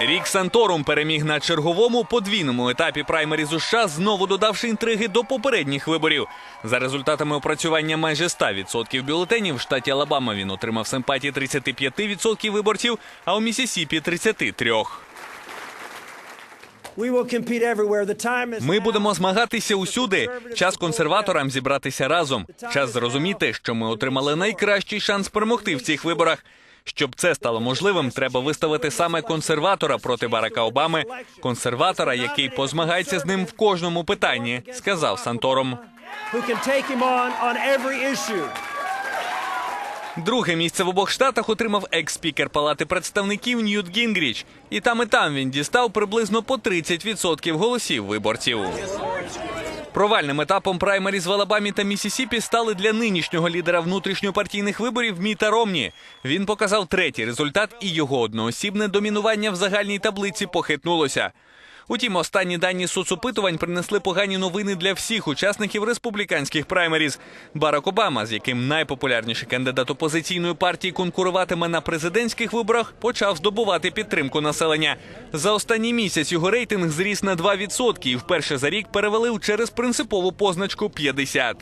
Рік Санторум переміг на черговому подвійному етапі праймеріз у США, знову додавши інтриги до попередніх виборів. За результатами опрацювання майже 100% бюлетенів в штаті Алабама він отримав симпатії 35% виборців, а у Місісіпі 33%. We will compete everywhere. The time is Ми будемо змагатися усюди. Час консерваторам зібратися разом. Час зрозуміти, що ми отримали найкращий шанс перемогти в цих виборах. Щоб це стало можливим, треба виставити саме консерватора проти Барака Обами, консерватора, який позмагається з ним в кожному питанні, сказав Сантором. Друге місце в обох штатах отримав екс-спікер Палати представників Ньют Гінгріч. І там і там він дістав приблизно по 30% голосів виборців. Провальним етапом праймеріз в Алабамі та Місісіпі стали для нинішнього лідера внутрішньопартійних виборів Міта Ромні. Він показав третій результат, і його одноосібне домінування в загальній таблиці похитнулося. Утім, останні дані соцопитувань принесли погані новини для всіх учасників республіканських праймеріз. Барак Обама, з яким найпопулярніший кандидат опозиційної партії конкуруватиме на президентських виборах, почав здобувати підтримку населення. За останній місяць його рейтинг зріс на 2% і вперше за рік перевалив через принципову позначку 50.